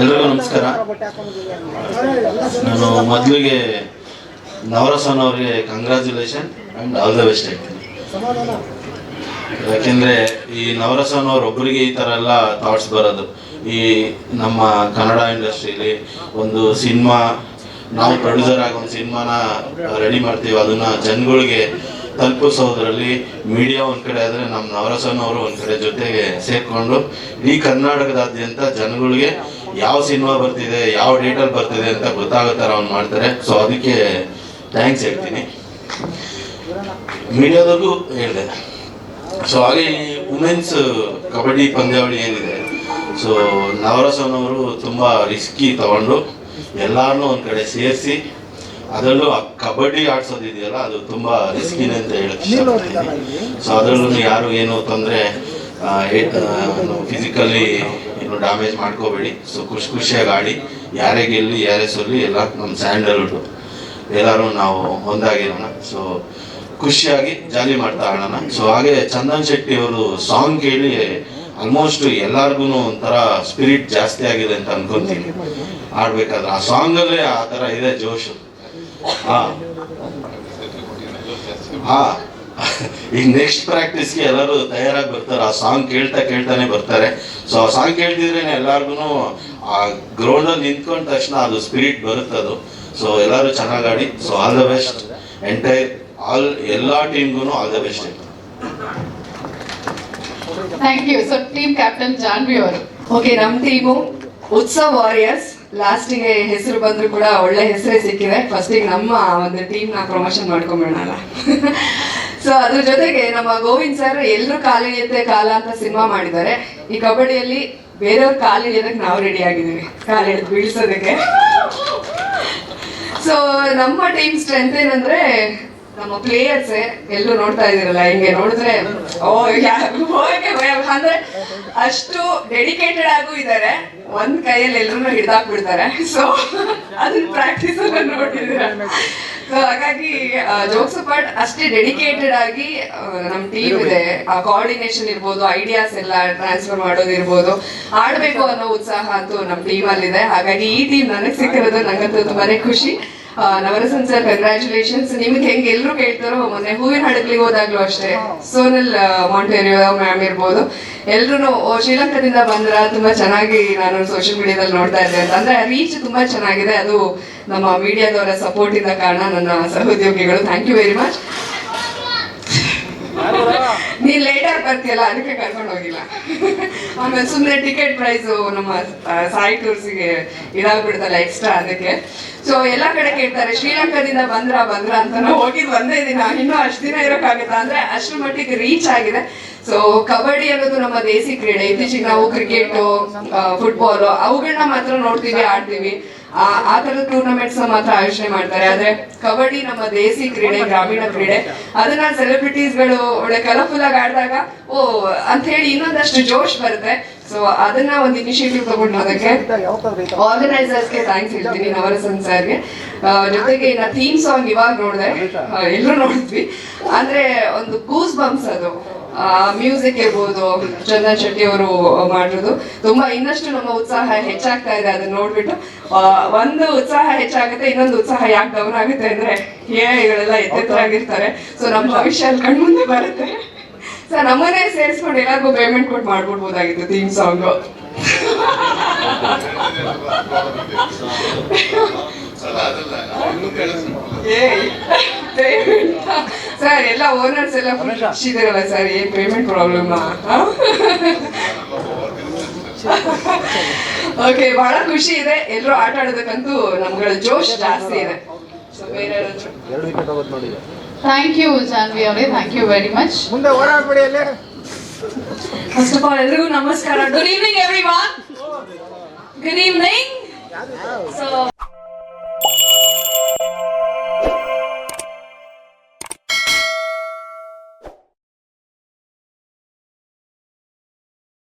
ಎಲ್ರಿಗೂ ನಮಸ್ಕಾರ. ನಾನು ಮೊದಲಿಗೆ ನವರಸನ್ ಅವರಿಗೆ congratulation and all the best ಹೇಳ್ತೀನಿ ಯಾಕೆಂದರೆ ಈ ನವರಸನ್ ಅವ್ರ ಒಬ್ಬರಿಗೆ ಈ ಥರ ಎಲ್ಲ ಥಾಟ್ಸ್ ಬರೋದು. ಈ ನಮ್ಮ ಕನ್ನಡ ಇಂಡಸ್ಟ್ರೀಲಿ ಒಂದು ಸಿನಿಮಾ, ನಾವು ಪ್ರೊಡ್ಯೂಸರ್ ಆಗಿ ಒಂದು ಸಿನಿಮಾನ ರೆಡಿ ಮಾಡ್ತೀವಿ. ಅದನ್ನ ಜನಗಳಿಗೆ ತಲುಪಿಸೋದ್ರಲ್ಲಿ ಮೀಡಿಯಾ ಒಂದು ಕಡೆ ಆದರೆ ನಮ್ಮ ನವರಸನ್ ಅವರು ಒಂದು ಕಡೆ ಜೊತೆಗೆ ಸೇರಿಕೊಂಡು ಈ ಕರ್ನಾಟಕದಾದ್ಯಂತ ಜನಗಳಿಗೆ ಯಾವ ಸಿನಿಮಾ ಬರ್ತಿದೆ, ಯಾವ ಡೇಟಲ್ಲಿ ಬರ್ತಿದೆ ಅಂತ ಗೊತ್ತಾಗೋ ಥರ ಅವ್ನು ಮಾಡ್ತಾರೆ. ಸೊ ಅದಕ್ಕೆ ಥ್ಯಾಂಕ್ಸ್ ಹೇಳ್ತೀನಿ. ಮೀಡಿಯಾದವ್ರಿಗೂ ಹೇಳಿದೆ. ಸೊ ಹಾಗೆ ಈ ವುಮೆನ್ಸ್ ಕಬಡ್ಡಿ, ಪಂದ್ಯಾವಳಿ ಏನಿದೆ ಸೊ ನವರಸನ್ ಅವರು ತುಂಬ ರಿಸ್ಕಿ ತಗೊಂಡು ಎಲ್ಲಾರನ್ನೂ ಒಂದು ಕಡೆ ಸೇರಿಸಿ ಅದರಲ್ಲೂ ಆ ಕಬಡ್ಡಿ ಆಡ್ಸೋದಿದೆಯಲ್ಲ ಅದು ತುಂಬಾ ರಿಸ್ಕಿನ ಅಂತ ಹೇಳಕ್ ಸೊ ಅದರಲ್ಲೂ ಯಾರು ಏನು ತೊಂದರೆ ಫಿಸಿಕಲಿ ಏನು ಡ್ಯಾಮೇಜ್ ಮಾಡ್ಕೋಬೇಡಿ. ಸೊ ಖುಷಿ ಖುಷಿಯಾಗಿ ಆಡಿ. ಯಾರೇ ಗೆಲ್ಲಿ ಯಾರೇ ಸೋಲಿ ಎಲ್ಲ ನಮ್ಮ ಸ್ಯಾಂಡಲ್ವುಡ್ ಎಲ್ಲರೂ ನಾವು ಒಂದಾಗಿರೋಣ. ಸೊ ಖುಷಿಯಾಗಿ ಜಾಲಿ ಮಾಡ್ತಾ ಆಡೋಣ. ಸೊ ಹಾಗೆ ಚಂದನ್ ಶೆಟ್ಟಿ ಅವರು ಸಾಂಗ್ ಕೇಳಿ ಆಲ್ಮೋಸ್ಟ್ ಎಲ್ಲಾರ್ಗು ಒಂಥರ ಸ್ಪಿರಿಟ್ ಜಾಸ್ತಿ ಆಗಿದೆ ಅಂತ ಅನ್ಕೊಂತೀನಿ. ಆಡ್ಬೇಕಾದ್ರೆ ಆ ಸಾಂಗ್ ಅಲ್ಲೇ ಆ ತರ ಇದೆ ಜೋಶು. ಹಾ. ಈಗ ನೆಕ್ಸ್ಟ್ ಪ್ರಾಕ್ಟೀಸ್ಗೆ ಎಲ್ಲರೂ ತಯಾರಾಗಿ ಬರ್ತಾರೆ. ಆ ಸಾಂಗ್ ಕೇಳ್ತಾ ಕೇಳ್ತಾನೆ ಬರ್ತಾರೆ. ಸೊ ಆ ಸಾಂಗ್ ಕೇಳ್ತಿದ್ರೆ ಎಲ್ಲಾರ್ಗು ಆ ಗ್ರೌಂಡ್ ಅಲ್ಲಿ ನಿಂತ್ಕೊಂಡ ತಕ್ಷಣ ಅದು ಸ್ಪಿರಿಟ್ ಬರುತ್ತೆ ಅದು. ಸೊ ಎಲ್ಲರೂ ಚೆನ್ನಾಗಿ ಆಡಿ. So all the best entire all ಎಲ್ಲಾ ಟೀಮ್ಗೂ all the best thank you so team captain Janvi ಅವರು. ಓಕೆ ನಮ್ಮ ಟೀಮು ಉತ್ಸವ ವಾರಿಯರ್ಸ್ ಲಾಸ್ಟಿಗೆ ಹೆಸರು ಬಂದ್ರು ಕೂಡ ಒಳ್ಳೆ ಹೆಸರೇ ಸಿಕ್ಕಿದೆ ಫಸ್ಟಿಗೆ ನಮ್ಮ ಒಂದು ಟೀಮ್ನ ಪ್ರಮೋಷನ್ ಮಾಡ್ಕೊಂಬಿಡೋಣ ಸೊ ಅದ್ರ ಜೊತೆಗೆ ನಮ್ಮ ಗೋವಿಂದ್ ಸರ್ ಎಲ್ಲರೂ ಎತ್ತೆ ಕಾಲ ಅಂತ ಸಿನಿಮಾ ಮಾಡಿದ್ದಾರೆ. ಈ ಕಬಡ್ಡಿಯಲ್ಲಿ ಬೇರೆಯವ್ರ ಕಾಲಿಳಿಯೋದಕ್ಕೆ ನಾವು ರೆಡಿ ಆಗಿದ್ದೀವಿ. ಕಾಲಿಳಿದು ಬೀಳ್ಸೋದಕ್ಕೆ. ಸೊ ನಮ್ಮ ಟೀಮ್ ಸ್ಟ್ರೆಂತ್ ಏನಂದ್ರೆ ನಮ್ಮ ಪ್ಲೇಯರ್ಸ್ ಎಲ್ಲೂ ನೋಡ್ತಾ ಇದೀರಲ್ಲ ಹಿಂಗೆ ನೋಡಿದ್ರೆ, ಓ ಅಂದ್ರೆ ಅಷ್ಟು ಡೆಡಿಕೇಟೆಡ್ ಆಗೂ ಇದ್ದಾರೆ ಒಂದ್ ಕೈಯಲ್ಲಿ ಎಲ್ಲರೂ ಹಿಡ್ದಾಕ್ಬಿಡ್ತಾರೆ. ಸೊ ಅದನ್ನ ಪ್ರಾಕ್ಟೀಸ್ ಎಲ್ಲ ನೋಡಿದೀರ ಸೊ ಹಾಗಾಗಿ ಜೋಕ್ಸ್ ಪಾರ್ಟ್ ಅಷ್ಟೇ ಡೆಡಿಕೇಟೆಡ್ ಆಗಿ ನಮ್ ಟೀಮ್ ಇದೆ. ಆ ಕೋಆರ್ಡಿನೇಷನ್ ಇರ್ಬೋದು ಐಡಿಯಾಸ್ ಎಲ್ಲ ಟ್ರಾನ್ಸ್ಫರ್ ಮಾಡೋದಿರ್ಬೋದು ಆಡ್ಬೇಕು ಅನ್ನೋ ಉತ್ಸಾಹ ಅಂತೂ ನಮ್ ಟೀಮ್ ಅಲ್ಲಿ ಇದೆ ಹಾಗಾಗಿ ಈ ಟೀಮ್ ನನಗೆ ಸಿಕ್ಕಿರೋದು, ನಂಗಂತೂ ತುಂಬಾನೇ ಖುಷಿ. ನವರಸನ್ ಸರ್ ಕಂಗ್ರ್ಯಾಚುಲೇಷನ್ಸ್ ನಿಮ್ಗೆ ಹೆಂಗ್ ಎಲ್ಲರೂ ಕೇಳ್ತಾರೋ ಮೊನ್ನೆ ಹೂವಿನ ಹಡಗ್ಲಿಗೆ ಹೋದಾಗ್ಲೂ ಅಷ್ಟೇ. ಸೋನಲ್ ಮಾಂಟೇರಿಯೋ ಮ್ಯಾಮ್ ಇರ್ಬೋದು. ಎಲ್ರು ಶ್ರೀಲಂಕಾದಿಂದ ಬಂದ್ರ? ತುಂಬಾ ಚೆನ್ನಾಗಿ ನಾನು ಸೋಷಿಯಲ್ ಮೀಡಿಯಾದಲ್ಲಿ ನೋಡ್ತಾ ಇದ್ದೆ ಅಂತ. ಅಂದ್ರೆ ರೀಚ್ ತುಂಬಾ ಚೆನ್ನಾಗಿದೆ. ಅದು ನಮ್ಮ ಮೀಡಿಯಾದವರ ಸಪೋರ್ಟ್ ಇಂದ ಕಾರಣ ನನ್ನ ಸಹೋದ್ಯೋಗಿಗಳು. ಥ್ಯಾಂಕ್ ಯು ವೆರಿ ಮಚ್ ನೀನ್ ಲೇಟ್ ಆಗಿ ಬರ್ತೀಯಲ್ಲ, ಅದಕ್ಕೆ ಕರ್ಕೊಂಡು ಹೋಗಿಲ್ಲ. ಆಮೇಲೆ ಸುಮ್ಮನೆ ಟಿಕೆಟ್ ಪ್ರೈಸ್ ನಮ್ಮ ಸಾಯಿ ಟೂರ್ಸ್ಗೆ ಇದಾಗ್ಬಿಡ್ತಲ್ಲ ಎಕ್ಸ್ಟ್ರಾ ಅದಕ್ಕೆ. ಸೊ ಎಲ್ಲ ಕಡೆ ಕೇಳ್ತಾರೆ, ಶ್ರೀಲಂಕಾದಿಂದ ಬಂದ್ರ ಬಂದ್ರ ಅಂತ. ನಾವು ಹೋಗಿದ್ ಒಂದೇ ದಿನ, ಇನ್ನೂ ಅಷ್ಟು ದಿನ ಇರೋಕ್ಕಾಗತ್ತಾ? ಅಂದ್ರೆ ಅಷ್ಟ್ರ ಮಟ್ಟಿಗೆ ರೀಚ್ ಆಗಿದೆ. ಸೊ ಕಬಡ್ಡಿ ಅನ್ನೋದು ನಮ್ಮ ದೇಸಿ ಕ್ರೀಡೆ. ಇತ್ತೀಚೆಗೆ ನಾವು ಕ್ರಿಕೆಟ್ ಫುಟ್ಬಾಲ್ ಅವುಗಳನ್ನ ಮಾತ್ರ ನೋಡ್ತೀವಿ, ಆಡ್ತೀವಿ. ಆ ತರದ ಟೂರ್ನಮೆಂಟ್ಸ್ ಮಾತ್ರ ಆಯೋಜನೆ ಮಾಡ್ತಾರೆ. ಆದ್ರೆ ಕಬಡ್ಡಿ ನಮ್ಮ ದೇಸಿ ಕ್ರೀಡೆ, ಗ್ರಾಮೀಣ ಕ್ರೀಡೆ. ಅದನ್ನ ಸೆಲೆಬ್ರಿಟೀಸ್ಗಳು ಒಳ್ಳೆ ಕಲರ್ಫುಲ್ ಆಗಿ ಆಡಿದಾಗ, ಓ, ಅಂತ ಹೇಳಿ ಇನ್ನೊಂದಷ್ಟು ಜೋಶ್ ಬರುತ್ತೆ. ಸೊ ಅದನ್ನ ಒಂದು ಇನಿಷಿಯೇಟಿವ್ ತಗೊಂಡು ಅದಕ್ಕೆ ಆರ್ಗನೈಸರ್ಸ್ಗೆ ಥ್ಯಾಂಕ್ಸ್ ಹೇಳ್ತೀನಿ, ನವರಸನ್ ಸರ್ಗೆ. ಜೊತೆಗೆ ಇನ್ನ ಥೀಮ್ ಸಾಂಗ್ ಇವಾಗ ನೋಡಿದೆ. ಎಲ್ಲರೂ ನೋಡಿದ್ವಿ. ಅಂದ್ರೆ ಒಂದು ಗೂಸ್ ಬಂಪ್ಸ್ ಅದು. ಮ್ಯೂಸಿಕ್ ಇರ್ಬೋದು ಚಂದನ್ ಶೆಟ್ಟಿ ಅವರು ಮಾಡಿರೋದು ತುಂಬಾ ಇನ್ನಷ್ಟು ನಮ್ಮ ಉತ್ಸಾಹ ಹೆಚ್ಚಾಗ್ತಾ ಇದೆ ಅದನ್ನ ನೋಡ್ಬಿಟ್ಟು ಒಂದು ಉತ್ಸಾಹ ಹೆಚ್ಚಾಗುತ್ತೆ ಇನ್ನೊಂದು ಉತ್ಸಾಹ ಯಾಕೆ ಡೌನ್ ಆಗುತ್ತೆ ಅಂದ್ರೆ ಏ ಇವಳೆಲ್ಲ ಎತ್ತೆತ್ತರಾಗಿರ್ತಾರೆ ಸೊ ನಮ್ಮ ಭವಿಷ್ಯ ಅಲ್ಲಿ ಕಣ್ಮುಂದೆ ಬರುತ್ತೆ ಸೊ ನಮ್ಮನ್ನೇ ಸೇರಿಸ್ಕೊಂಡು ಎಲ್ಲರಿಗೂ ಪೇಮೆಂಟ್ ಕೊಟ್ಟು ಮಾಡ್ಬಿಡ್ಬೋದಾಗಿತ್ತು ಥೀಮ್ ಸಾಂಗ್ ಸರ್ ಎಲ್ಲ ಓನರ್ಸ್ ಎಲ್ಲ ಖುಷಿದಾರಲ್ಲ ಸರ್ ಏನ್ ಪೇಮೆಂಟ್ ಪ್ರಾಬ್ಲಮ್ ಓಕೆ ಬಹಳ ಖುಷಿ ಇದೆ ಎಲ್ಲರೂ ಆಟ ಆಡೋದಕ್ಕಂತೂ ನಮ್ಗಳ ಜೋಶ್ ಜಾಸ್ತಿ ಇದೆ So, ಬೇರೆ ಯಾರಾದ್ರೂ? ಎರಡು ವಿಕೆಟ್ ಹೋಗೋದು ನೋಡಿ ಥ್ಯಾಂಕ್ ಯು ಜಾನ್ವಿ ಅವರೇ ಥ್ಯಾಂಕ್ ಯು ವೆರಿ ಮಚ್ ಮುಂದೆ ಓಡಾಡ್ಬೇಡಿ ಅಲ್ಲೇ ಫಸ್ಟ್ ಆಫ್ ಆಲ್ ಎಲ್ರಿಗೂ ನಮಸ್ಕಾರ good evening everyone good evening so